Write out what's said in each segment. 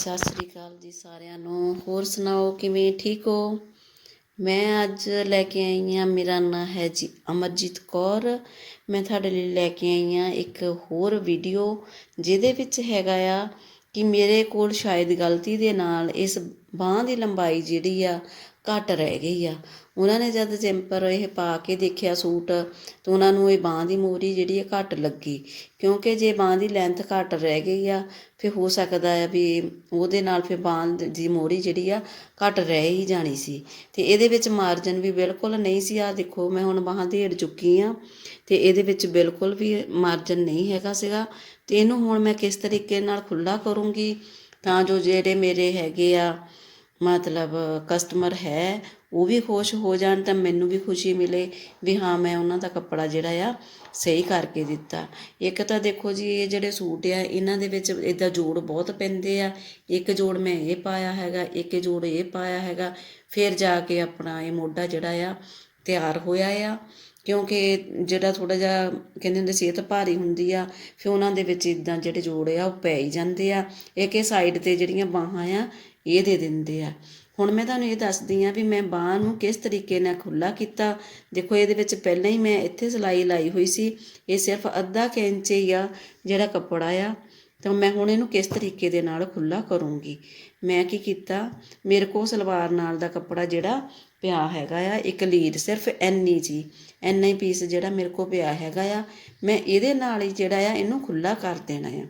ਸਤਿ ਸ੍ਰੀ ਅਕਾਲ ਜੀ ਸਾਰਿਆਂ ਨੂੰ। ਹੋਰ ਸੁਣਾਓ, ਕਿਵੇਂ ਠੀਕ ਹੋ? ਮੈਂ ਅੱਜ ਲੈ ਕੇ ਆਈ ਹਾਂ, ਮੇਰਾ ਨਾਂ ਹੈ ਜੀ ਅਮਰਜੀਤ ਕੌਰ। ਮੈਂ ਤੁਹਾਡੇ ਲਈ ਲੈ ਕੇ ਆਈ ਹਾਂ ਇੱਕ ਹੋਰ ਵੀਡੀਓ, ਜਿਹਦੇ ਵਿੱਚ ਹੈਗਾ ਆ ਕਿ ਮੇਰੇ ਕੋਲ ਸ਼ਾਇਦ ਗਲਤੀ ਦੇ ਨਾਲ ਇਸ ਬਾਹ ਦੀ ਲੰਬਾਈ ਜਿਹੜੀ ਆ ਘੱਟ ਰਹਿ ਗਈ ਆ। ਉਹਨਾਂ ਨੇ ਜਦ ਜੈਂਪਰ ਇਹ ਪਾ ਕੇ ਦੇਖਿਆ ਸੂਟ, ਤਾਂ ਉਹਨਾਂ ਨੂੰ ਇਹ ਬਾਹ ਦੀ ਮੋਰੀ ਜਿਹੜੀ ਹੈ ਘੱਟ ਲੱਗੀ। ਕਿਉਂਕਿ ਜੇ ਬਾਹ ਦੀ ਲੈਂਥ ਘੱਟ ਰਹਿ ਗਈ ਆ, ਫਿਰ ਹੋ ਸਕਦਾ ਆ ਵੀ ਉਹਦੇ ਨਾਲ ਫਿਰ ਬਾਹ ਦੀ ਮੋਰੀ ਜਿਹੜੀ ਆ ਘੱਟ ਰਹਿ ਹੀ ਜਾਣੀ ਸੀ। ਤੇ ਇਹਦੇ ਵਿੱਚ ਮਾਰਜਨ ਵੀ ਬਿਲਕੁਲ ਨਹੀਂ ਸੀ। ਆ ਦੇਖੋ, ਮੈਂ ਹੁਣ ਬਾਹਾਂ ਢੇੜ ਚੁੱਕੀ ਆ, ਤੇ ਇਹਦੇ ਵਿੱਚ ਬਿਲਕੁਲ ਵੀ ਮਾਰਜਨ ਨਹੀਂ ਹੈਗਾ ਸੀਗਾ। ਤੇ ਇਹਨੂੰ ਹੁਣ ਮੈਂ ਕਿਸ ਤਰੀਕੇ ਨਾਲ ਖੁੱਲਾ ਕਰੂੰਗੀ, ਤਾਂ ਜੋ ਜਿਹੜੇ ਮੇਰੇ ਹੈਗੇ ਆ ਮਤਲਬ ਕਸਟਮਰ ਹੈ, ਉਹ ਵੀ ਖੁਸ਼ ਹੋ ਜਾਣ ਤਾਂ ਮੈਨੂੰ ਵੀ ਖੁਸ਼ੀ ਮਿਲੇ ਵੀ ਹਾਂ, ਮੈਂ ਉਹਨਾਂ ਦਾ ਕੱਪੜਾ ਜਿਹੜਾ ਆ ਸਹੀ ਕਰਕੇ ਦਿੱਤਾ। ਇੱਕ ਤਾਂ ਦੇਖੋ ਜੀ, ਇਹ ਜਿਹੜੇ ਸੂਟ ਆ, ਇਹਨਾਂ ਦੇ ਵਿੱਚ ਇਦਾਂ ਜੋੜ ਬਹੁਤ ਪੈਂਦੇ ਆ। ਇੱਕ ਜੋੜ ਮੈਂ ਇਹ ਪਾਇਆ ਹੈਗਾ, ਇੱਕ ਜੋੜ ਇਹ ਪਾਇਆ ਹੈਗਾ। ਫਿਰ ਜਾ ਕੇ ਆਪਣਾ ਇਹ ਮੋਢਾ ਜਿਹੜਾ ਆ ਤਿਆਰ ਹੋਇਆ ਆ, ਕਿਉਂਕਿ ਜਿਹੜਾ ਥੋੜਾ ਜਿਹਾ ਕਹਿੰਦੇ ਹੁੰਦੇ ਸਿਹਤ ਭਾਰੀ ਹੁੰਦੀ ਆ, ਫਿਰ ਉਹਨਾਂ ਦੇ ਵਿੱਚ ਇਦਾਂ ਜਿਹੜੇ ਜੋੜ ਆ, ਉਹ ਪੈ ਹੀ ਜਾਂਦੇ ਆ। ਇੱਕ ਇਹ ਸਾਈਡ ਤੇ ਜਿਹੜੀਆਂ ਬਾਹਾਂ ਆ, ਇਹ ਦੇ ਦਿੰਦੇ ਆ। ਹੁਣ ਮੈਂ ਤੁਹਾਨੂੰ ਇਹ ਦੱਸਦੀ ਆ ਵੀ ਮੈਂ ਬਾਹ ਨੂੰ ਕਿਸ ਤਰੀਕੇ ਨਾਲ ਖੁੱਲਾ ਕੀਤਾ। ਦੇਖੋ, ਇਹਦੇ ਵਿੱਚ ਪਹਿਲਾਂ ਹੀ ਮੈਂ ਇੱਥੇ ਸਿਲਾਈ ਲਾਈ ਹੋਈ ਸੀ। ਇਹ ਸਿਰਫ ਅੱਧਾ ਕੁ ਇੰਚ ਹੀ ਆ ਜਿਹੜਾ ਕੱਪੜਾ ਆ। ਤਾਂ ਮੈਂ ਹੁਣ ਇਹਨੂੰ ਕਿਸ ਤਰੀਕੇ ਦੇ ਨਾਲ ਖੁੱਲਾ ਕਰੂੰਗੀ? ਮੈਂ ਕੀ ਕੀਤਾ? ਮੇਰੇ ਕੋਲ ਸਲਵਾਰ ਨਾਲ ਦਾ ਕੱਪੜਾ ਜਿਹੜਾ ਪਿਆ ਹੈਗਾ ਆ, ਇੱਕ ਲੀਡ ਸਿਰਫ ਐਨੀ ਜੀ ਐਨਾ ਹੀ ਪੀਸ ਜਿਹੜਾ ਮੇਰੇ ਕੋਲ ਪਿਆ ਹੈਗਾ ਆ, ਮੈਂ ਇਹਦੇ ਨਾਲ ਹੀ ਜਿਹੜਾ ਆ ਇਹਨੂੰ ਖੁੱਲਾ ਕਰ ਦੇਣਾ ਆ।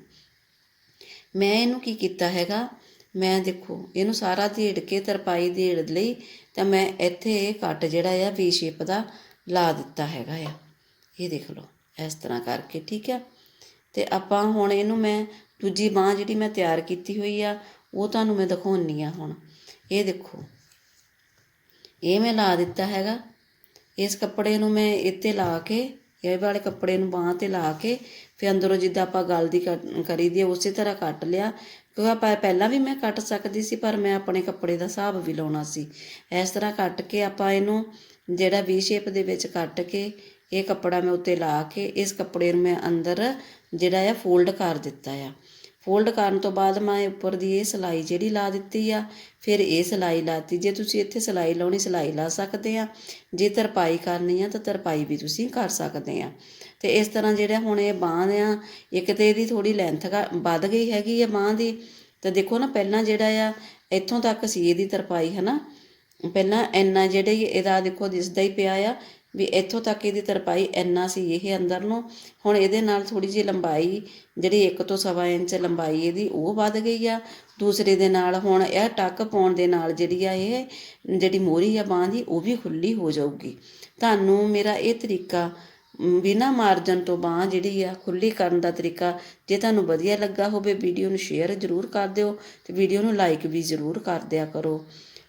ਮੈਂ ਇਹਨੂੰ ਕੀ ਕੀਤਾ ਹੈਗਾ? ਮੈਂ ਦੇਖੋ, ਇਹਨੂੰ ਸਾਰਾ ਢੇੜ ਕੇ ਤਰਪਾਈ ਢੇੜ ਲਈ ਤਾਂ ਮੈਂ ਇੱਥੇ ਇਹ ਕੱਟ ਜਿਹੜਾ ਆ ਵੀ ਸ਼ੇਪ ਦਾ ਲਾ ਦਿੱਤਾ ਹੈਗਾ ਆ। ਇਹ ਦੇਖ ਲਓ, ਇਸ ਤਰ੍ਹਾਂ ਕਰਕੇ, ਠੀਕ ਆ? ਅਤੇ ਆਪਾਂ ਹੁਣ ਇਹਨੂੰ ਮੈਂ ਦੂਜੀ ਬਾਂਹ ਜਿਹੜੀ ਮੈਂ ਤਿਆਰ ਕੀਤੀ ਹੋਈ ਆ, ਉਹ ਤੁਹਾਨੂੰ ਮੈਂ ਦਿਖਾਉਣੀ ਆ ਹੁਣ। ਇਹ ਦੇਖੋ। ਇਹ ਮੈਂ ਲਾ ਦਿੱਤਾ ਹੈਗਾ। ਇਸ ਕੱਪੜੇ ਨੂੰ ਮੈਂ ਇੱਥੇ ਲਾ ਕੇ, ਇਹ ਵਾਲੇ ਕੱਪੜੇ ਨੂੰ ਬਾਹ ਤੇ ਲਾ ਕੇ, ਫਿਰ ਅੰਦਰੋਂ ਜਿੱਦਾਂ ਆਪਾਂ ਗਲ ਦੀ ਕਰੀ ਦੀ ਉਸੇ ਤਰ੍ਹਾਂ ਕੱਟ ਲਿਆ। ਕਿਉਂਕਿ ਆਪਾਂ ਪਹਿਲਾਂ ਵੀ ਮੈਂ ਕੱਟ ਸਕਦੀ ਸੀ, ਪਰ ਮੈਂ ਆਪਣੇ ਕੱਪੜੇ ਦਾ ਹਿਸਾਬ ਵੀ ਲਾਉਣਾ ਸੀ। ਇਸ ਤਰ੍ਹਾਂ ਕੱਟ ਕੇ ਆਪਾਂ ਇਹਨੂੰ ਜਿਹੜਾ ਵੀ ਸ਼ੇਪ ਦੇ ਵਿੱਚ ਕੱਟ ਕੇ ਇਹ ਕੱਪੜਾ ਮੈਂ ਉੱਤੇ ਲਾ ਕੇ ਇਸ ਕੱਪੜੇ ਨੂੰ ਮੈਂ ਅੰਦਰ ਜਿਹੜਾ ਆ ਫੋਲਡ ਕਰ ਦਿੱਤਾ ਆ। ਫੋਲਡ ਕਰਨ ਤੋਂ ਬਾਅਦ ਮੈਂ ਉੱਪਰ ਦੀ ਇਹ ਸਲਾਈ ਜਿਹੜੀ ਲਾ ਦਿੱਤੀ ਆ, ਫਿਰ ਇਹ ਸਲਾਈ ਲਾਤੀ। ਜੇ ਤੁਸੀਂ ਇੱਥੇ ਸਲਾਈ ਲਾਉਣੀ, ਸਲਾਈ ਲਾ ਸਕਦੇ ਆ। ਜੇ ਤਰਪਾਈ ਕਰਨੀ ਆ ਤਾਂ ਤਰਪਾਈ ਵੀ ਤੁਸੀਂ ਕਰ ਸਕਦੇ ਆ। ਤੇ ਇਸ ਤਰ੍ਹਾਂ ਜਿਹੜਾ ਹੁਣ ਇਹ ਬਾਂਹ ਆ, ਇੱਕ ਤੇ ਇਹਦੀ ਥੋੜੀ ਲੈਂਥ ਵੱਧ ਗਈ ਹੈਗੀ ਆ ਬਾਂਹ ਦੀ। ਤਾਂ ਦੇਖੋ ਨਾ ਪਹਿਲਾਂ ਜਿਹੜਾ ਆ, ਇੱਥੋਂ ਤੱਕ ਸੀ ਇਹਦੀ ਤਰਪਾਈ, ਹਨਾ? ਪਹਿਲਾਂ ਇੰਨਾ ਜਿਹੜੇ ਇਹਦਾ ਦੇਖੋ ਦਿਸਦਾ ਹੀ ਪਿਆ ਆ। ਵੀ ਇੱਥੋਂ ਤੱਕ ਇਹਦੀ ਤਰਪਾਈ ਇੰਨਾ ਸੀ ਇਹ ਅੰਦਰ ਨੂੰ, ਹੁਣ ਇਹਦੇ ਨਾਲ ਥੋੜੀ ਜਿਹੀ ਲੰਬਾਈ ਜਿਹੜੀ 1 ਤੋਂ ਸਵਾ ਇੰਚ ਲੰਬਾਈ ਇਹਦੀ ਉਹ ਵੱਧ ਗਈ ਆ। ਦੂਸਰੇ ਦੇ ਨਾਲ ਹੁਣ ਇਹ ਟੱਕ ਪਾਉਣ ਦੇ ਨਾਲ ਜਿਹੜੀ ਆ ਇਹ, ਜਿਹੜੀ ਮੋਰੀ ਆ ਬਾਹ ਦੀ, ਉਹ ਵੀ ਖੁੱਲੀ ਹੋ ਜਾਊਗੀ। ਤੁਹਾਨੂੰ ਮੇਰਾ ਇਹ ਤਰੀਕਾ ਬਿਨਾ ਮਾਰਜਨ ਤੋਂ ਬਾਹ ਜਿਹੜੀ ਆ ਖੁੱਲੀ ਕਰਨ ਦਾ ਤਰੀਕਾ, ਜੇ ਤੁਹਾਨੂੰ ਵਧੀਆ ਲੱਗਾ ਹੋਵੇ, ਵੀਡੀਓ ਨੂੰ ਸ਼ੇਅਰ ਜ਼ਰੂਰ ਕਰ ਦਿਓ ਤੇ ਵੀਡੀਓ ਨੂੰ ਲਾਈਕ ਵੀ ਜ਼ਰੂਰ ਕਰ ਦਿਆ ਕਰੋ।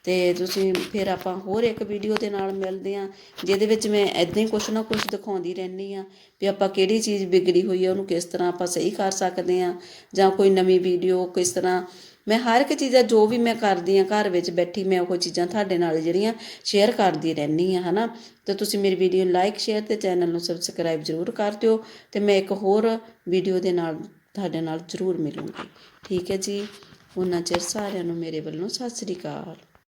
ਤੇ ਤੁਸੀਂ ਫਿਰ ਆਪਾਂ ਹੋਰ ਇੱਕ ਵੀਡੀਓ ਦੇ ਨਾਲ ਮਿਲਦੇ ਆਂ ਜਿਹਦੇ ਵਿੱਚ ਮੈਂ ਐਦਾਂ ਹੀ ਕੁਛ ਨਾ ਕੁਛ ਦਿਖਾਉਂਦੀ ਰਹਿੰਦੀ ਆ ਵੀ ਆਪਾਂ ਕਿਹੜੀ ਚੀਜ਼ ਵਿਗੜੀ ਹੋਈ ਆ, ਉਹਨੂੰ ਕਿਸ ਤਰ੍ਹਾਂ ਆਪਾਂ ਸਹੀ ਕਰ ਸਕਦੇ ਆ ਜਾਂ ਕੋਈ ਨਵੀਂ ਵੀਡੀਓ ਕਿਸ ਤਰ੍ਹਾਂ। ਮੈਂ ਹਰ ਇੱਕ ਚੀਜ਼ਾਂ ਜੋ ਵੀ ਮੈਂ ਕਰਦੀ ਆ ਘਰ ਵਿੱਚ ਬੈਠੀ ਮੈਂ ਉਹ ਚੀਜ਼ਾਂ ਤੁਹਾਡੇ ਨਾਲ ਜਿਹੜੀਆਂ ਸ਼ੇਅਰ ਕਰਦੀ ਰਹਿੰਦੀ ਆ ਹਨਾ। ਤੇ ਤੁਸੀਂ ਮੇਰੀ ਵੀਡੀਓ ਲਾਈਕ ਸ਼ੇਅਰ ਤੇ ਚੈਨਲ ਨੂੰ ਸਬਸਕ੍ਰਾਈਬ ਜ਼ਰੂਰ ਕਰ ਦਿਓ ਤੇ ਮੈਂ ਇੱਕ ਹੋਰ ਵੀਡੀਓ ਦੇ ਨਾਲ ਤੁਹਾਡੇ ਨਾਲ ਜ਼ਰੂਰ ਮਿਲੂੰਗੀ। ਠੀਕ ਹੈ ਜੀ ਉਹਨਾਂ ਚਿਰ ਸਾਰਿਆਂ ਨੂੰ ਮੇਰੇ ਵੱਲੋਂ ਸਤਿ ਸ੍ਰੀ ਅਕਾਲ।